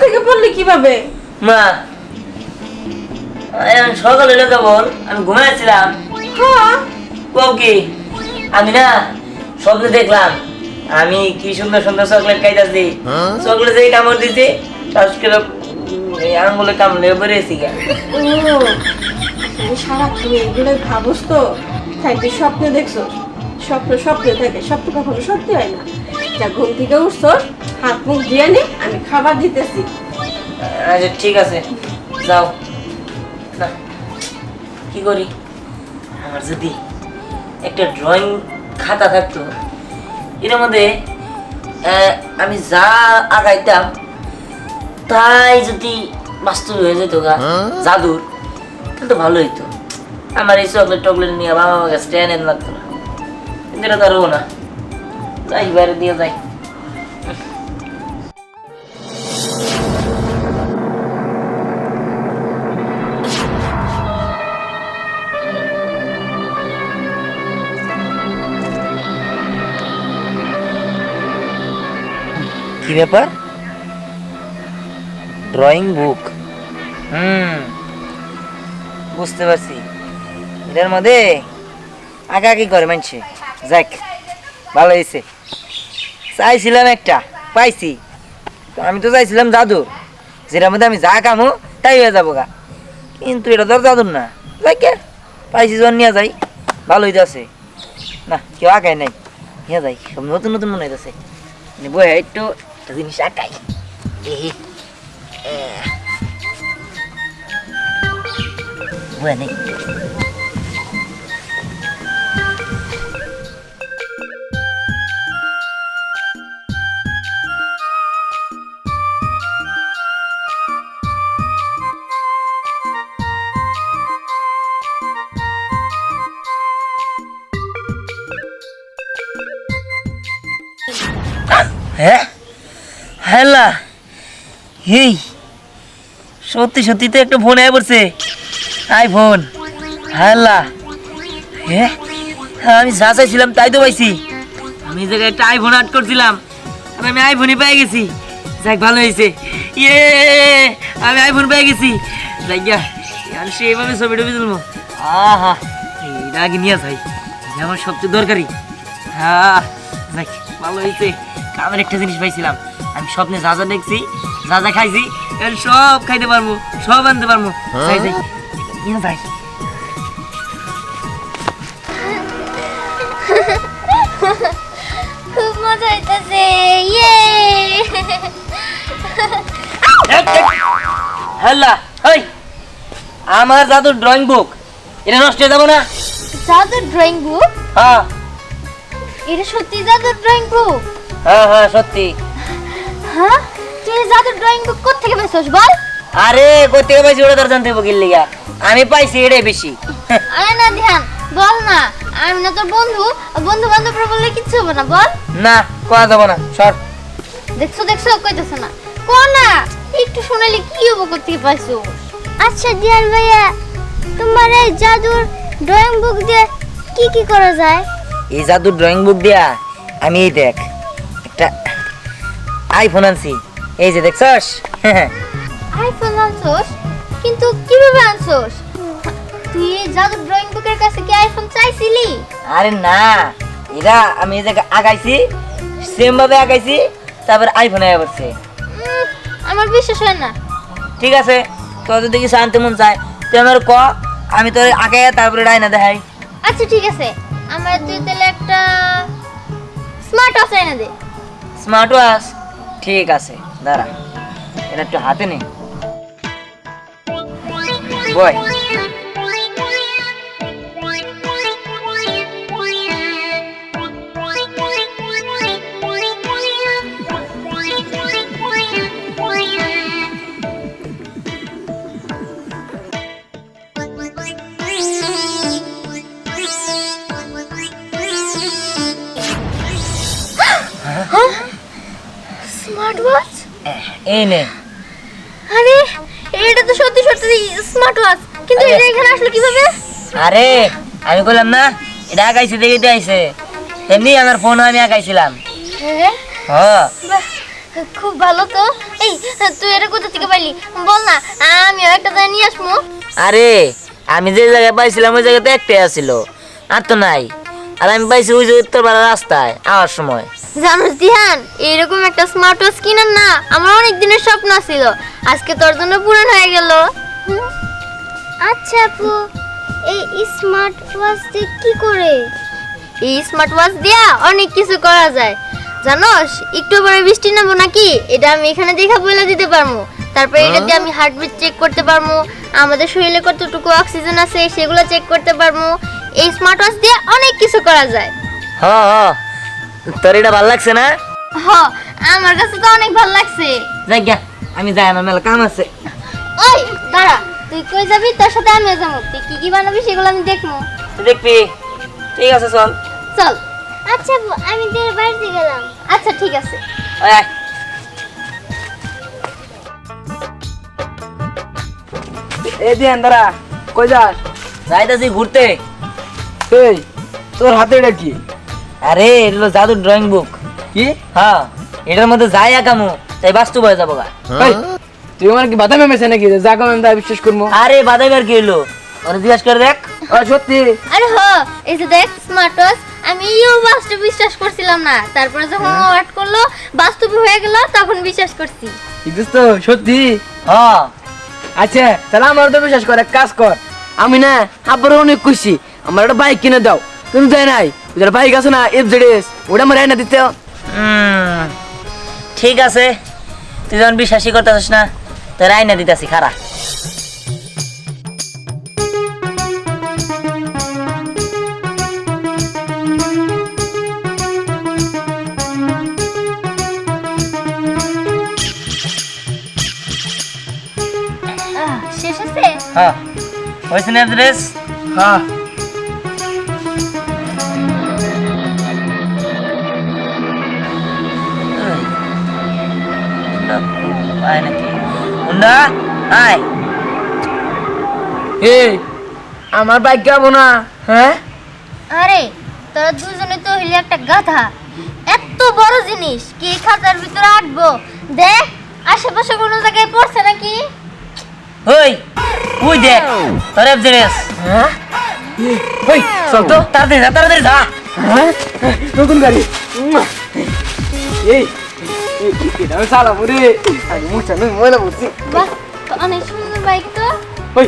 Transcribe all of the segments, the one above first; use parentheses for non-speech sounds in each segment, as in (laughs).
থেকে কীভাবে মা সকালে লোকে বল আমি ঘুমাইছিলাম। হ্যাঁ। কি? আমি না স্বপ্নে দেখলাম। আমি কি সুন্দর সুন্দর চকলেট খাইতেছি। চকলেট যেই কামড় দিছি শ্বাস করে আঙ্গুলে কামড়ে বেরিয়েছি গা। সারাক্ষণ এগুলো ভাবস তো? তাই তুই স্বপ্নে দেখছ? স্বপ্ন স্বপ্নে থাকে স্বপ্ন কখনো সত্যি হয় না। যা ঘুম থেকে উঠছো হাত মুখ দিয়ে নে আমি খাবার দিতেছি। আচ্ছা ঠিক আছে। যাও। না কি করি? আমার যদি একটা ড্রয়িং খাতা থাকতো এর মধ্যে আমি যা আগাইতাম তাই যদি বাস্তব হয়ে যেত গা জাদুর তাহলে তো ভালো হইতো। আমার এই চকলেট টকলেট নিয়ে বাবা আমার কাছে টেনে লাগতো না। কিন্তু এটা তো আরও না। যাই বাইরে দিয়ে যাই। কি ব্যাপার? ড্রয়িং বুক হুম। বুঝতে পারছি। এটার মধ্যে আঁকা আঁকি করে মানছে। যাক ভালো হয়েছে। চাইছিলাম একটা পাইছি। আমি তো চাইছিলাম জাদু যেটার মধ্যে আমি যা কামো তাই হয়ে যাব গা। কিন্তু এটা তো আর জাদুর না। যাই কে পাইছি যখন নিয়ে যাই। ভালো হইতে আছে না কেউ আঁকায় নাই। নিয়ে যাই। সব নতুন নতুন মনে হইতেছে। বই একটু একটা জিনিস আঁকাই দেখি বই এই সত্যি সত্যি তো একটা ফোন আয় পড়ছে। আইফোন হ্যালা হ্যাঁ আমি যা চাইছিলাম তাই তো পাইছি। আমি যে একটা আইফোন আট করছিলাম আমি আইফোনই পেয়ে গেছি। যাক, ভালো হয়েছে ইয়ে আমি আইফোন পেয়ে গেছি। আর সেইভাবে ছবি টবি তুলবো। আহা আগে নিয়ে যাই। আমার সবচেয়ে দরকারি। হ্যাঁ ভালো হয়েছে কামের একটা জিনিস পাইছিলাম। আমি স্বপ্নে যা যা দেখছি যা যা খাইছি সব খাইতে পারব সব আনতে পারব। যাই যাই। যাই। খুব মজা হইতেছে ইয়ে। হ্যালা ওই আমার জাদুর ড্রয়িং বুক এটা নষ্ট হয়ে যাব না? জাদুর ড্রয়িং বুক হ্যাঁ। এটা সত্যি জাদুর ড্রয়িং বুক হ্যাঁ হ্যাঁ সত্যি। হ্যাঁ? তুই এই জাদুর ড্রয়িং বুক কোথেকে পেয়েছিস বল? আরে কোথেকে পাইছি ওটা তোর জানতে হবে লিগা। আমি পাইছি এটাই বেশি। আরে না ধ্যান বল না। আমি না তোর বন্ধু বন্ধু বান্ধবরা বললে কিচ্ছু হবে না বল। না করা যাব না সর। দেখছ দেখছ কইতেছে না। ক না একটু শোনালে কি হব কোথেকে পাইছো? আচ্ছা দিয়ান ভাইয়া তোমার এই জাদুর ড্রয়িং বুক দিয়ে কি কি করা যায়? এই জাদুর ড্রয়িং বুক দিয়া আমি এই দেখ একটা আইফোন আনছি। এই যে দেখছস? আইফোন আনছোস? কিন্তু কীভাবে আনছোস? তুই এই জাদুর ড্রয়িং বুকের কাছে কি আইফোন চাইছিলি? আরে না এরা আমি এই জায়গায় আগাইছি সেম ভাবে আগাইছি তারপর আইফোন আয়া পড়ছে। আমার বিশ্বাস হয় না। ঠিক আছে তোর যদি কিছু আনতে মন চায় তুই আমার ক আমি তোর আগে তারপরে ডাইনা দেখাই। আচ্ছা ঠিক আছে। আমার তুই তাহলে একটা স্মার্ট ওয়াচ এনে দে। স্মার্ট ওয়াচ ঠিক আছে। দাঁড়া এটা একটু হাতে নে। বয়। এই নে। আরে এটা তো সত্যি সত্যি স্মার্ট ওয়াচ কিন্তু এটা এখানে আসলো কীভাবে? আরে আমি বললাম না এটা আঁকাইছে দেখে দিয়ে আইছে। এমনি আমার ফোন আমি আঁকাইছিলাম হ্যাঁ? খুব ভালো তো। এই তুই এটা কোথা থেকে পাইলি? বল না আমিও একটা জায়গায় নিয়ে আসব। আরে আমি যে জায়গায় পাইছিলাম ওই জায়গাতে একটাই আছিল। আর তো নাই। আর আমি পাইছি ওই যে উত্তরপাড়া রাস্তায় আওয়ার সময়। জানোস দিহান এইরকম একটা স্মার্ট ওয়াচ কিনার না আমার অনেক দিনের স্বপ্ন ছিল। আজকে তোর জন্য পূরণ হয়ে গেল। আচ্ছা আপু এই স্মার্ট ওয়াচ দিয়ে কি করে? এই স্মার্ট ওয়াচ দিয়া অনেক কিছু করা যায়। জানোস একটু পরে বৃষ্টি নামবো নাকি? এটা আমি এখানে দেখা বলে দিতে পারব তারপরে এটা দিয়ে আমি হার্টবিট চেক করতে পারব আমাদের শরীরে কতটুকু অক্সিজেন আছে সেগুলো চেক করতে পারব এই স্মার্ট ওয়াচ দিয়ে অনেক কিছু করা যায়। হ হ তোর এটা ভালো লাগছে না? হ আমার কাছে তো অনেক ভালো লাগছে। যাই গা আমি যাই আমার মেলা কাম আছে। ওই দাঁড়া তুই কই যাবি? তোর সাথে আমিও যাব। তুই কি কি বানাবি সেগুলো আমি দেখব। দেখবি। ঠিক আছে চল। চল। আচ্ছা আমি তোর বাড়িতে গেলাম। আচ্ছা ঠিক আছে। ওই আয়। এই দিয়ান দাঁড়া। কই যাস? যাইতাছি ঘুরতে। এই তোর হাতে এটা কি? আরে এগুলো জাদু ড্রয়িং বুক কি? হ্যাঁ এটার মধ্যে যাই আঁকামু তাই বাস্তব হয়ে যাব গা। তুই আমার কি বাধা মেমেছে নাকি? যা কম আমি বিশ্বাস করব। আরে বাদাইবার কি হলো? ওরা জিজ্ঞাসা করে দেখ। সত্যি? আরে হ এই যে দেখ স্মার্ট ওয়াচ আমি ইউ বাস্তব বিশ্বাস করছিলাম না। তারপরে যখন ও অ্যাড করল বাস্তবে হয়ে গেল তখন বিশ্বাস করছি। তো সত্যি? হ্যাঁ। আচ্ছা তাহলে আমার তো বিশ্বাস কর এক কাজ কর। আমি না আবার অনেক খুশি। আমার একটা বাইক কিনে দাও। তুমি দেয় নাই? ওদের বাইক আছে না এফ জেড এস ওটা আমার এনে দিতে। ঠিক আছে। তুই যখন বিশ্বাসই করতেছিস না তোর আইনা দিতেছি খারা শেষ আছে হ্যাঁ হয়েছে না অ্যাড্রেস হ্যাঁ। আয় নাকি? হুন্ডা আয়। এই আমার বাইক যাব না হ্যাঁ? আরে তোরা দুজনে তো হইলে একটা গাধা। এত বড় জিনিস কি খাতার ভিতরে আটবো? দেখ আশেপাশে কোনো জায়গায় পড়ছে নাকি? ওই ওই দেখ তোর অ্যাড্রেস হ্যাঁ? ওই চল তো। তাড়াতাড়ি যা তাড়াতাড়ি যা। হ্যাঁ? নতুন গাড়ি। এই এই, এটা আমি চালাবো রে আমি মুছা নই ময়লা বলছি বাহ অনেক সুন্দর বাইক তো ওই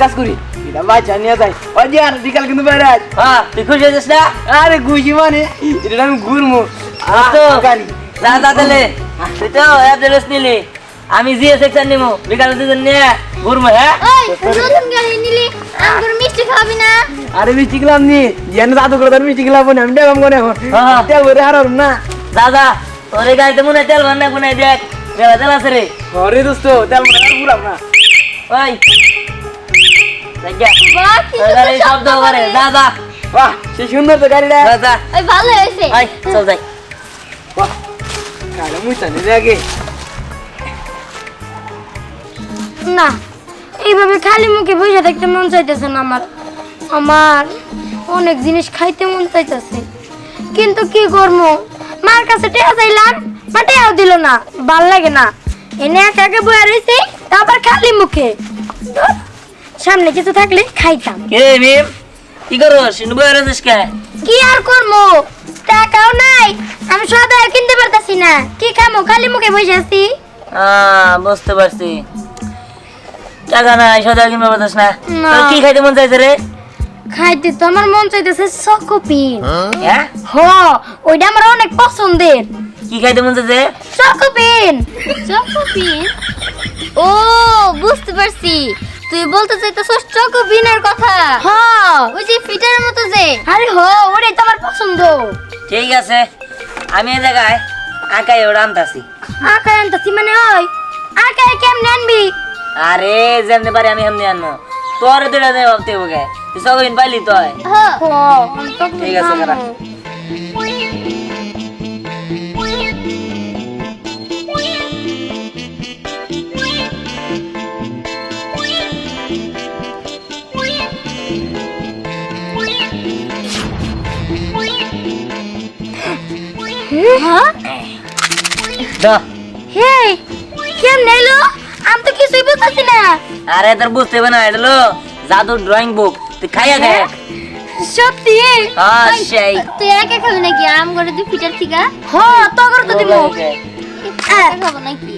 কাজ করি এটা বাচ্চা নিয়ে যাই ওই যে আর বিকাল কিন্তু বাইরে আজ হ্যাঁ তুই খুশি হয়েছিস না আরে গুছি মানে এটা আমি ঘুরবো তো যা যা তাহলে তুই তো অ্যাড্রেস নিলি আমি জিএস সেকশন নিবো বিকালে দুজন নিয়ে ঘুরবো হ্যাঁ নতুন গাড়ি নিলি আমার মিষ্টি খাবি না? আরে মিষ্টি গেলাম নি যেন দাদু করে মিষ্টি গেলাম না আমি ডেবাম করে এখন। হ্যাঁ। তেল ভরে হারাম না। দাদা তোর গাড়িতে মনে তেল ভান্ডা কোনায় দেখ বেলা তেল আছে রে। আরে দোস্ত তেল ভরে আর ঘুরাম না। ওই। শব্দ করে। যা যা। বাহ সে সুন্দর তো গাড়িটা। যা, যা। ওই ভালো হয়েছে। চল যাই। বাহ আগে। না এইভাবে খালি মুখে বসে থাকতে মন চাইতেছে না আমার। আমার অনেক জিনিস খাইতে মন চাইতেছে। কিন্তু কি করব? মার কাছে টেয়া চাইলাম মা টেয়াও দিল না ভালো লাগে না। এনে একা একা বয়ে রয়েছে তারপর খালি মুখে। সামনে কিছু থাকলে খাইতাম। কে মিম কি করো সিনু বই রয়েছিস কে? কি আর করব টাকাও নাই আমি সদাই কিনতে পারতাছি না। কি খামো? খালি মুখে বসে আছি। আহ, বুঝতে পারছি। টাকা নাই সদা কিনতে পারছিস না। তোর কি খাইতে মন চাইছে রে? খাইতে তো আমার মন চাইতেছে চকোপিন। হ্যাঁ? হ ওইটা আমার অনেক পছন্দের। কি খাইতে মন চাইছে? চকোপিন। চকোপিন? ও বুঝতে পারছি। তুই বলতে চাইতেছস চকোপিনের কথা। হ ওই যে ফিটারের মতো যে। আরে হ ওটাই তো আমার পছন্দ। ঠিক আছে আমি এই জায়গায় আঁকাই ওটা আনতাছি। আকায় আনতাছি মানে ওই? আকায় কেমনে আনবি? আরে যেমনি পারি আমি এমনি আনব। তোর দুটা ভাবতে হবে সবিন পাইলি তো ঠিক আছে কারা? হেই কেম নেলো আমি তো কিছুই বুঝতেছি না। আরে তোর বুঝতে হবে না এটা জাদু ড্রয়িং বুক তুই খাইয়া দেখ সত্যি? হ্যাঁ সেই। তুই একা খাবি নাকি? আম করে তুই ফিটার থেকে? হ্যাঁ তগর তো দিব। খাব নাকি?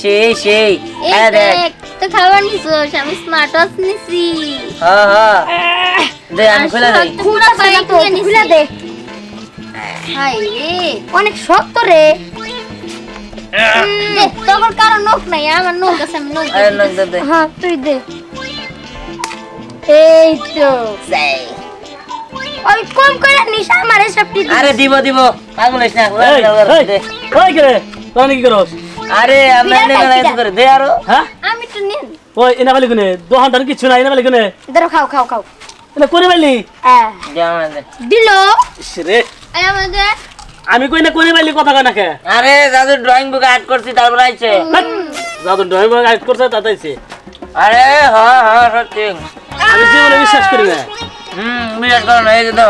সেই সেই। খাইয়া দেখ। তো খাবার নিছোস আমি স্মার্ট ওয়াচ নিছি। হ্যাঁ হ্যাঁ। দে আমি খুলে দেই পুরো বাইক নিয়ে নিছি খুলে দে। হাই রে অনেক শক্ত রে। দে তোর কারও নখ নাই আমার নখ আছে আমি নখ দে দে। হ্যাঁ তুই দে। এই তো। সেই। ওই কম করে নিস আমার এসব টিপ আরে দিব দিব। পাগল না। ওই কে রে? কি করস? আরে বিরাট এনে আইডিয়া। করে দে আরও। হ্যাঁ? আমি তো নিন। ওই এনা বালি কোনে? দোহান টান কিছু না এনা বালি কোনে? ধরো খাও খাও খাও। এনা করে বালি। দিল। রে। আমাদের আমি কই না করে বালি কথা কয় না কে? আরে জাদুর ড্রয়িং বুক আর্ট করছি তারপর আইছে। যাদু ড্রাইভার গাইড করছে তাতাইছে আরে হ্যাঁ হ্যাঁ সত্যি আমি জীবনে বিশ্বাস করি না হুম বিশ্বাস করো না এই যে তো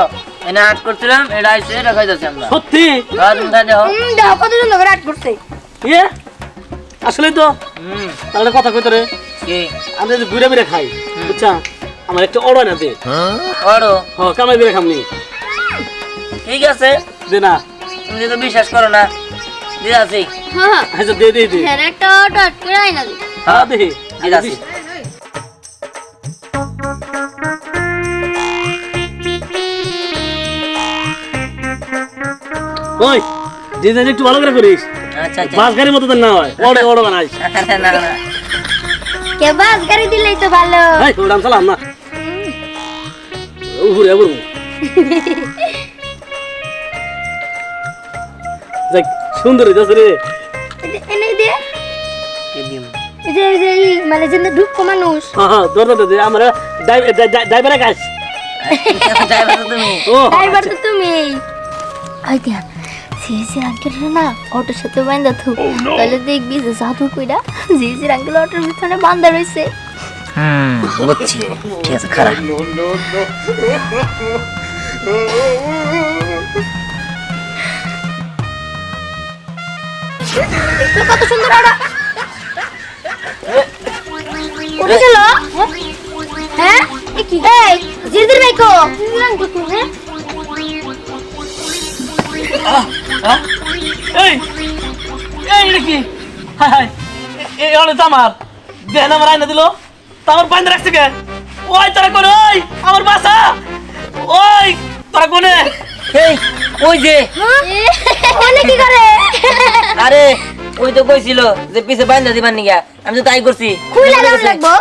এনে আর্ট করছিলাম এটা আইছে এটা খাইতেছি আমরা। সত্যি? হ্যাঁ তুমি খাই দেখো দেখো কত সুন্দর করে আট করছে। ইয়ে আসলে তো। হুম। তাহলে কথা কইতে রে। কি? আমরা যদি ঘুরে ঘুরে খাই বুঝছা? আমার একটা অর্ডার না দে করো হ কামাই করে খামনি। ঠিক আছে। দে না। তুমি যদি বিশ্বাস করো না দিয়ে আছি হ্যাঁ আচ্ছা দে দে দে। হ্যাঁ একটা অর্ডার করে আই না হ্যাঁ দেখি। দিয়ে আছি ওই ডিজাইন একটু ভালো করে করিস। আচ্ছা আচ্ছা। বাস গাড়ির মতো তো না হয়। ওড়ে ওড়ে বানাইস (laughs) না না কে বাস গাড়ি দিলেই তো ভালো। এই ওড়াম চালাম না। উহুরে উহুরে যাক সুন্দর হইতাছে রে। এনে এই যে যে মানে যেন ঢুকো মানুষ। হ্যাঁ হ্যাঁ দর দর দে আমরা ড্রাইভারে কাজ। ড্রাইভার তুমি। ও ড্রাইভার তো তুমি। আই দিয়া সিসি আঙ্কেল না অটোর সাথে বান্ধা থু। তাহলে দেখবি যে জাদু কইরা সিসি আঙ্কেল অটোর ভিতরে বান্ধা রইছে। হুম বুঝছি। ঠিক আছে খারাপ কত সুন্দর আড়া উঠে গেল? হ্যাঁ? কি? এই হ্যাঁ এই এই এটা কি হাই হাই এই অনেক তো আমার দেহ আমার আইনা দিল। তা আমার বাইন্দা রাখছে কে? ওই তোরা কোন? ওই আমার বাসা। ওই তোরা কোনে? এই ওই যে। অনেক কি করে? আরে ওই তো কইছিল যে পিছে বাইন্দা দিবার নিগা। আমি তো তাই করছি। খুইলা দাও লাগবো।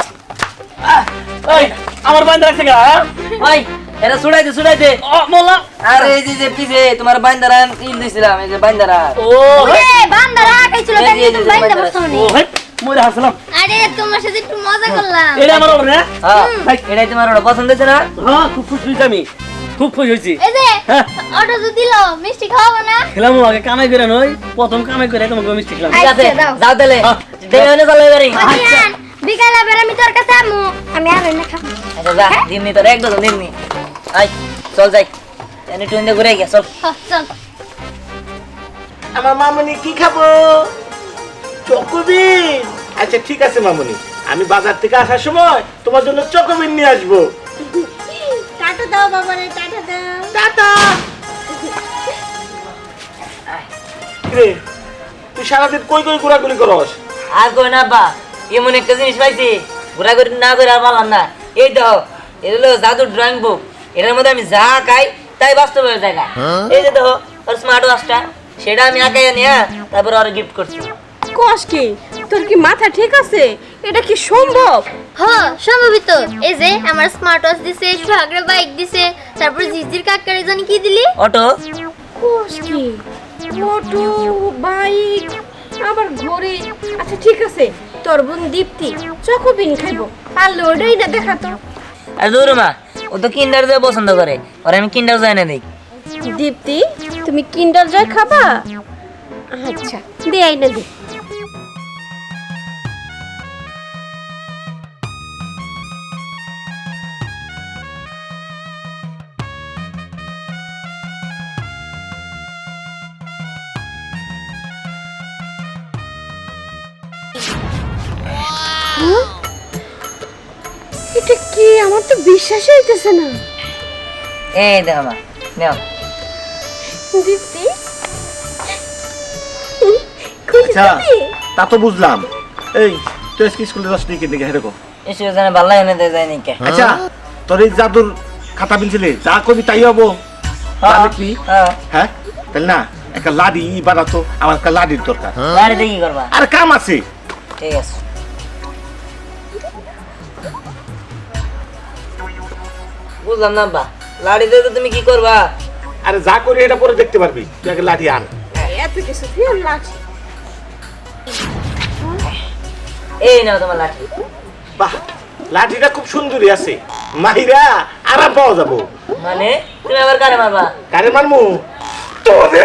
ওই আমার বাইন্দা রাখছে কে হ্যাঁ? ওই এটা ছুড়াইতে ছুড়াইতে ও মোল্লা। আরে এই যে যে পিছে তোমার বাইন্দারা ইল দিছিলাম এই যে বাইন্দারা। ও ওরে বান্দা যে, এই যে, তুমি বাইন্দা বাইন্দা ও হেই মরে হাসলাম। আরে তোমার সাথে একটু মজা করলাম। এটা আমার ওর হ্যাঁ? হ্যাঁ এটাই তোমার ওটা পছন্দ হয়েছে না? হ্যাঁ খুব খুশি হয়েছি আমি। খুব খুশি হয়েছি। এই যে হ্যাঁ। অটো তো দিল মিষ্টি খাওয়াবো না? খেলাম আগে কামাই করে নই প্রথম কামাই করে তোমাকে মিষ্টি খেলাম। ঠিক আছে আচ্ছা, দাও। যাও তাহলে। হ্যাঁ। হলে চলো বিকালে বের তোর কাছে আমু আমি আর না খাব। আচ্ছা যা দিমনি তোর এক ডজন দিমনি আই চল যাই। এনে টুইন্দে ঘুরে গিয়া চল। চল। আমার মামনি কি খাব? চকোবিন। আচ্ছা ঠিক আছে মামনি। আমি বাজার থেকে আসার সময় তোমার জন্য চকোবিন নিয়ে আসব। টাটা দাও বাবা রে টাটা দাও। টাটা। রে তুই সারাদিন কই কই ঘোরাঘুরি করস? আর কই না বা এমন একটা জিনিস পাইছি ঘোরাঘুরি না করে আর পারলাম না। এই তো এটা হলো জাদুর ড্রয়িং বুক এটার মধ্যে আমি যা খাই তাই বাস্তব হয়ে যায় এই যে দেখো ওর স্মার্ট ওয়াচটা সেটা আমি আঁকাই নিয়ে তারপর ওর গিফট করছি। কস কি? তোর কি মাথা ঠিক আছে? এটা কি সম্ভব? হ্যাঁ সম্ভবিত এই যে আমার স্মার্ট ওয়াচ দিছে সোহাগরে বাইক দিছে তারপর জিজির কাকারে জানি কি দিলি? অটো। কস কি? অটো বাইক আবার ঘড়ি। আচ্ছা ঠিক আছে তোর বোন দীপ্তি চকোবিন খাইবো। পারলে ওটাই না দেখাতো আর দৌড়ো মা ও তো কিন্ডার জয় পছন্দ করে। আর আমি কিন্ডার জয় না দিই। দীপ্তি, তুমি কিন্ডার জয় খাবা? আচ্ছা দে আইনা দে। এটা কি? আমার তো বিশ্বাসই হইতেছে না। এই দেখো মা নেও। দিদি আচ্ছা তা তো বুঝলাম। এই তুই আজকে স্কুলে যাস নি কিন্তু হেরকম এসে জানে ভালো এনে দেয় যায় নাকি আচ্ছা তোর এই জাদুর খাতা পেন্সিলে যা করবি তাই হব। যা লিখবি হ্যাঁ হ্যাঁ? তাহলে না একটা লাডি বানাতো আমার একটা লাডির দরকার। বাড়িতে কি করবা? আর কাম আছে। ঠিক আছে। বুঝলাম না বা লাড়িতে তো তুমি কি করবা? আরে যা করি এটা পরে দেখতে পারবি। তুই আগে লাঠি আন। এত কিছু ফিরে লাগছে এই নাও তোমার লাঠি। বাহ লাঠিটা খুব সুন্দরী আছে। মাহিরা আরাম পাওয়া যাব। মানে? তুমি আবার কারে মারবা? কারে মারমু? তোরে